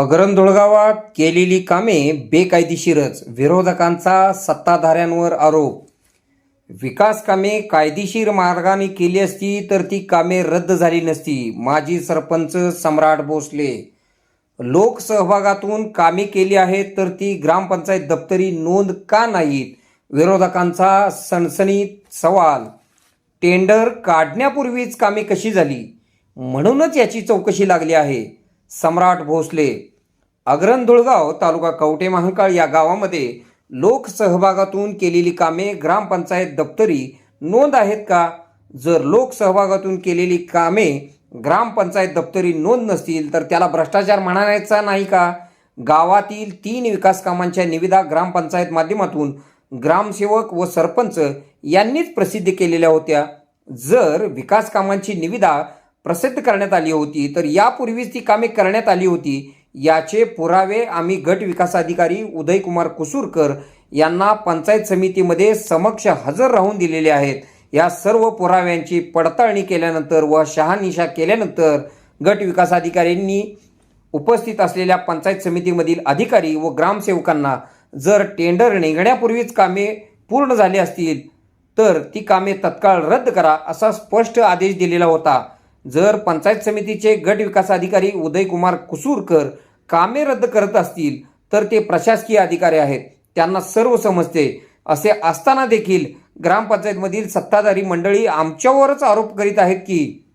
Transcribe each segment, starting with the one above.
अग्रंधुळगावात केलेली कामे बेकायदेशीरच. विरोधकांचा सत्ताधाऱ्यांवर आरोप. विकास कामे कायदेशीर मार्गाने केली असती तर ती कामे रद्द झाली नसती माजी सरपंच सम्राट भोसले. लोकसहभागातून कामे केली आहेत तर ती ग्रामपंचायत दप्तरी नोंद का नाहीत? विरोधकांचा सणसणीत सवाल. टेंडर काढण्यापूर्वीच कामे कशी झाली? म्हणूनच याची चौकशी लागली आहे. सम्राट भोसले. अग्रंधुळगाव तालुका कवटे महांकाळ या गावामध्ये लोकसहभागातून केलेली कामे ग्रामपंचायत दप्तरी नोंद आहेत का? जर लोकसहभागातून केलेली कामे ग्रामपंचायत दप्तरी नोंद नसतील तर त्याला भ्रष्टाचार म्हणायचा नाही का? गावातील तीन विकास कामांच्या निविदा ग्रामपंचायत माध्यमातून ग्रामसेवक व सरपंच यांनीच प्रसिद्ध केलेल्या होत्या. जर विकास कामांची निविदा प्रसिद्ध करण्यात आली होती. तर यापूर्वीच ती कामे करण्यात आली होती. याचे पुरावे आम्ही गट विकास अधिकारी उदयकुमार कुसूरकर यांना पंचायत समितीमध्ये समक्ष हजर राहून दिलेले आहेत. या सर्व पुराव्यांची पडताळणी केल्यानंतर व शहानिशा केल्यानंतर गट विकास अधिकाऱ्यांनी उपस्थित असलेल्या पंचायत समितीमधील अधिकारी व ग्रामसेवकांना जर टेंडर निघण्यापूर्वीच कामे पूर्ण झाली असतील तर ती कामे तत्काळ रद्द करा असा स्पष्ट आदेश दिलेला होता. जर पंचायत समितीचे गट विकास अधिकारी उदयकुमार कुसूरकर कामे रद्द करत असतील तर ते प्रशासकीय अधिकारी आहेत. त्यांना सर्व समजते. असे असताना देखील ग्रामपंचायतमधील सत्ताधारी मंडळी आमच्यावरच आरोप करीत आहेत की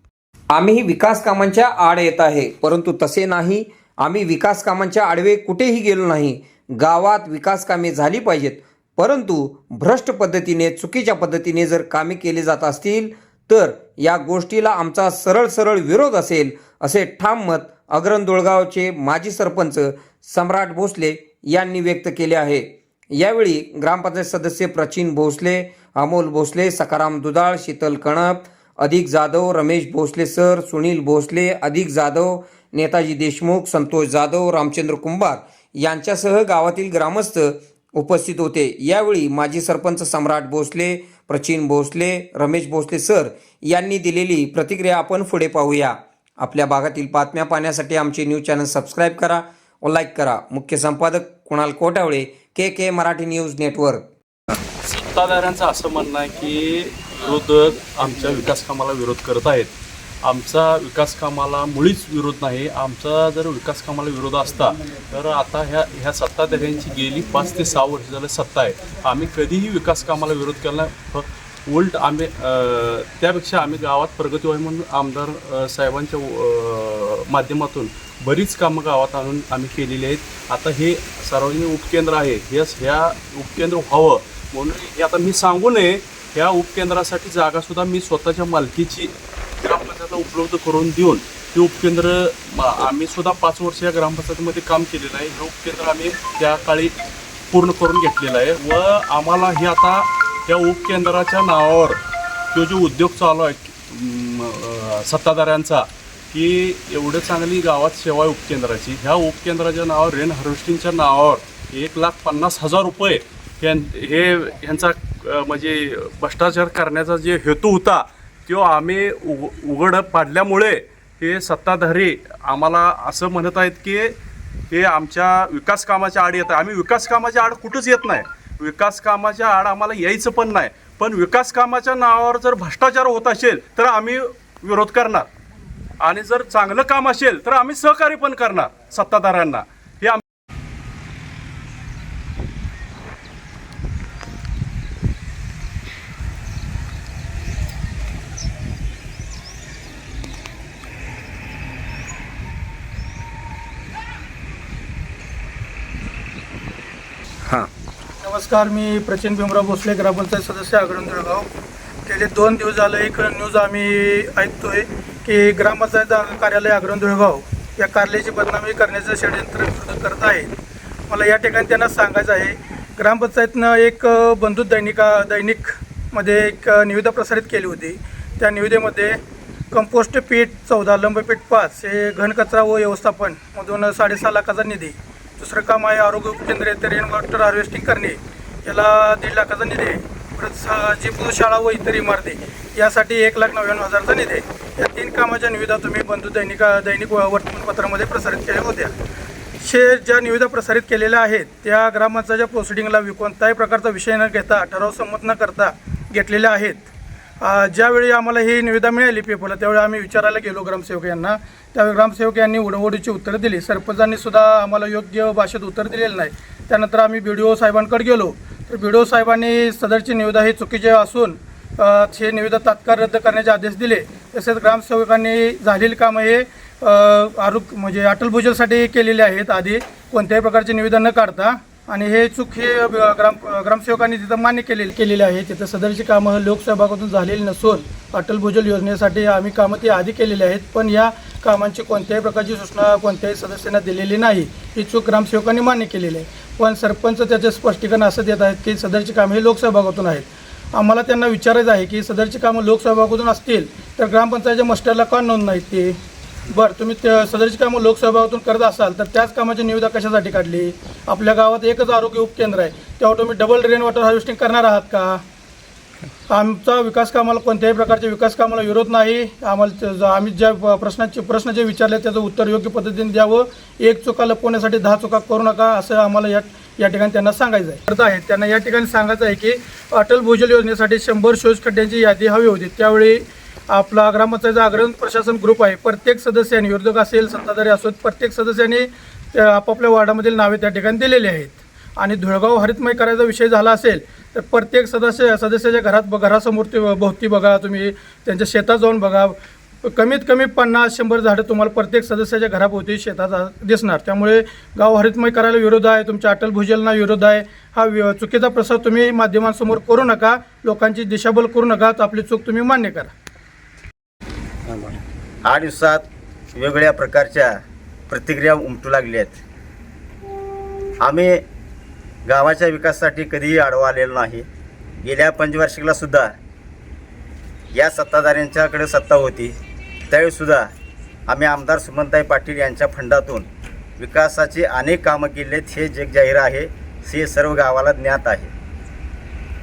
आम्ही विकास कामांच्या आड येत आहे. परंतु तसे नाही. आम्ही विकास कामांच्या आडवे कुठेही गेलो नाही. गावात विकास कामे झाली पाहिजेत. परंतु भ्रष्ट पद्धतीने चुकीच्या पद्धतीने जर कामे केली जात असतील तर या गोष्टीला आमचा सरळ सरळ विरोध असेल असे ठाम मत अग्रंदोळगावचे माजी सरपंच सम्राट भोसले यांनी व्यक्त केले आहे. यावेळी ग्रामपंचायत सदस्य प्रचिन भोसले अमोल भोसले सकाराम दुधाळ शीतल कणप अधिक जाधव रमेश भोसले सर सुनील भोसले अधिक जाधव नेताजी देशमुख संतोष जाधव रामचंद्र कुंभार यांच्यासह गावातील ग्रामस्थ उपस्थित होते. यावेळी माजी सरपंच सम्राट भोसले प्रचिन भोसले रमेश भोसले सर यांनी दिलेली प्रतिक्रिया आपण पुढे पाहूया. आपल्या भागातील बातम्या पाहण्यासाठी आमचे न्यूज चॅनल सबस्क्राईब करा व लाईक करा. मुख्य संपादक Kunal Kotawale K K Marathi news network. सत्ताधाऱ्यांचं असं म्हणणं आहे की विरोधक आमच्या विकास कामाला विरोध करत आहेत. आमचा विकास कामाला मुळीच विरोध नाही. आमचा जर विकास कामाला विरोध असता तर आता ह्या ह्या सत्ताधाऱ्यांची गेली पाच ते सहा वर्ष झालं सत्ता आहे. आम्ही कधीही विकास कामाला विरोध केला फ- उलट आम्ही त्यापेक्षा आम्ही गावात प्रगती व्हावी म्हणून आमदार साहेबांच्या माध्यमातून बरीच कामं गावात आणून आम्ही केलेली आहेत. आता हे सार्वजनिक उपकेंद्र आहे. हे ह्या उपकेंद्र व्हावं म्हणून हे आता मी सांगू नये. ह्या उपकेंद्रासाठी जागासुद्धा मी स्वतःच्या मालकीची ग्रामपंचायतला उपलब्ध करून देऊन ते उपकेंद्र आम्ही सुद्धा पाच वर्ष या ग्रामपंचायतीमध्ये काम केलेलं आहे. हे उपकेंद्र आम्ही त्या काळी पूर्ण करून घेतलेलं आहे. व आम्हाला हे आता त्या उपकेंद्राच्या नावावर तो जो उद्योग चालू आहे सत्ताधाऱ्यांचा की एवढं चांगली गावात सेवा आहे उपकेंद्राची. ह्या उपकेंद्राच्या नावावर रेन हार्वेस्टिंगच्या नावावर एक लाख पन्नास हजार रुपये हे ह्यांचा म्हणजे भ्रष्टाचार करण्याचा जे हेतू होता तो आम्ही उग उघड पाडल्यामुळे हे सत्ताधारी आम्हाला असं म्हणत आहेत की हे आमच्या विकास कामाच्या आड येत आहे. आम्ही विकास कामाच्या आड कुठंच येत नाही. विकास कामाच्या आड आम्हाला यायचं पण नाही. पण विकास कामाच्या नावावर जर भ्रष्टाचार होत असेल तर आम्ही विरोध करणार. आणि जर चांगलं काम असेल तर आम्ही सहकार्य पण करणार सत्ताधाऱ्यांना हे आम हां. नमस्कार मी प्रचिन भीमराव भोसले ग्रामपंचायत सदस्य अग्रंदळगाव गेले दोन दिवस झालं एक न्यूज आम्ही ऐकतोय की ग्रामपंचायत कार्यालय अग्रंदळगाव या कार्यालयाची बदनामी करण्याचं षडयंत्र करत आहेत मला या ठिकाणी त्यांना सांगायचं आहे ग्रामपंचायतनं एक बंधू दैनिका दैनिकमध्ये एक निविदा प्रसारित केली होती. त्या निविदेमध्ये कंपोस्ट पीठ चौदा लंबपीठ पाच हे घनकचरा व व्यवस्थापन मधून साडेसहा लाखाचा निधी दुसरं काम आहे आरोग्य उपकेंद्र येथे रेन वॉटर हार्वेस्टिंग करणे. याला दीड लाखाचा निधी आहे. परत जी शाळा व इतर इमारती यासाठी एक लाख नव्याण्णव हजारचा निधी आहे. या तीन कामाच्या निविदा तुम्ही बंधू दैनिका दैनिक व- वर्तमानपत्रामध्ये प्रसारित केल्या होत्या. शे ज्या निविदा प्रसारित केलेल्या आहेत त्या ग्रामपंचायतच्या प्रोसिडिंगला वि- कोणत्याही प्रकारचा विषय न घेता ठराव संमत न करता घेतलेल्या आहेत. ज्यावेळी आम्हाला ही निविदा मिळाली पेपरला त्यावेळी आम्ही विचारायला गेलो ग्रामसेवक यांना त्यावेळी ग्रामसेवक यांनी उडवडीची उत्तरं दिली. सरपंचांनी सुद्धा आम्हाला योग्य भाषेत उत्तर दिलेलं नाही. त्यानंतर आम्ही बी डी ओ साहेबांकडे गेलो. तर बी डी ओ साहेबांनी सदरची निविदा ही चुकीचे असून हे निविदा तात्काळ रद्द करण्याचे आदेश दिले. तसेच ग्रामसेवकांनी झालेली कामं हे आरोग्य म्हणजे अटल भूजलसाठी केलेले आहेत. आधी कोणत्याही प्रकारचे निविदा न काढता आणि हे चूक हे ग्राम ग्रामसेवकांनी तिथं मान्य केलेली केलेली आहे तिथं सदरची कामं लोकसहभागातून झालेली नसून अटल भूजल योजनेसाठी आम्ही कामं ती आधी केलेली आहेत पण या कामांची कोणत्याही प्रकारची सूचना कोणत्याही सदस्यांना दिलेली नाही. ही चूक ग्रामसेवकांनी मान्य केलेली आहे. पण सरपंच त्याचे स्पष्टीकरण असं देत आहेत की सदरची कामं हे लोकसहभागातून आहेत. आम्हाला त्यांना विचारायचं आहे की सदरची कामं लोकसहभागातून असतील तर ग्रामपंचायतच्या मस्टरला का नोंद नाही ते? बरं तुम्ही त्या सदरची कामं लोकसहभागातून करत असाल तर त्याच कामाची निविदा कशासाठी काढली? आपल्या गावात एकच आरोग्य उपकेंद्र आहे. तेव्हा तुम्ही डबल रेन वॉटर हार्वेस्टिंग करणार आहात का? आमचा विकास कामाला कोणत्याही प्रकारच्या विकास कामाला विरोध नाही. आम्हाला आम्ही ज्या प्रश्नाचे प्रश्न जे विचारले त्याचं उत्तर योग्य पद्धतीने द्यावं. एक चुका लपवण्यासाठी दहा चुका करू नका असं आम्हाला या या ठिकाणी त्यांना सांगायचं आहे. करत आहे त्यांना या ठिकाणी सांगायचं आहे की अटल भूजल योजनेसाठी शंभर शोष खड्ड्यांची यादी हवी होती. त्यावेळी आपला ग्रामपंचायतचा अग्रणी प्रशासन ग्रुप आहे. प्रत्येक सदस्याने विरोधक असेल सत्ताधारी असोत प्रत्येक सदस्याने आपापल्या वार्डामधील नावे त्या ठिकाणी दिलेली आहेत. आणि धुळगाव हरितमय करायचा विषय झाला असेल तर प्रत्येक सदस्य सदस्याच्या घरात घरासमोर ते भोवती बघा तुम्ही त्यांच्या शेतात जाऊन बघा. कमीत कमी पन्नास शंभर झाडं तुम्हाला प्रत्येक सदस्याच्या घराभोवती शेतात दिसणार. त्यामुळे गाव हरितमय करायला विरोध आहे तुमच्या अटल भूजलना विरोध आहे. हा चुकीचा प्रसार तुम्ही माध्यमांसमोर करू नका लोकांची दिशाभूल करू नका तर आपली चूक तुम्ही मान्य करा. आठ दिवसात वेगवेगळ्या प्रकारच्या प्रतिक्रिया उमटू लागल्या आहेत. आम्ही गावाच्या विकासासाठी कधीही आडवा आलेलो नाही. गेल्या पंचवार्षिकला सुद्धा या सत्ताधाऱ्यांच्याकडे सत्ता होती. त्यावेळीसुद्धा आम्ही आमदार सुमनताई पाटील यांच्या फंडातून विकासाची अनेक कामं केली आहेत हे जग जाहीर आहे. हे सर्व गावाला ज्ञात आहे.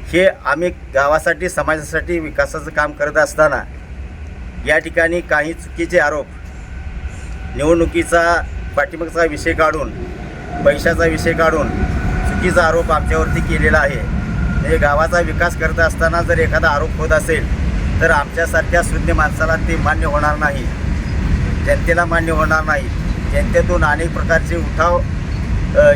हे आम्ही गावासाठी समाजासाठी विकासाचं काम करत असताना या ठिकाणी काही चुकीचे आरोप निवडणुकीचा पाठिंबाचा विषय काढून पैशाचा विषय काढून चुकीचा आरोप आमच्यावरती केलेला आहे. म्हणजे गावाचा विकास करत असताना जर एखादा आरोप होत असेल तर आमच्यासारख्या शून्य माणसाला ते मान्य होणार नाही. जनतेला मान्य होणार नाही. जनतेतून अनेक प्रकारचे उठाव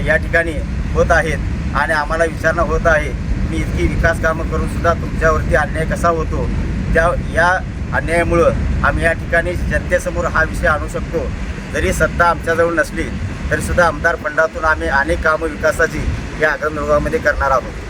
या ठिकाणी होत आहेत आणि आम्हाला विचारणा होत आहे. मी इतकी विकास कामं करूनसुद्धा तुमच्यावरती अन्याय कसा होतो? त्या या अन्यायामुळं आम्ही या ठिकाणी जनतेसमोर हा विषय आणू शकतो. जरी सत्ता आमच्याजवळ नसली तरीसुद्धा आमदार फंडातून आम्ही अनेक कामं विकासाची या आग्रह करणार आहोत.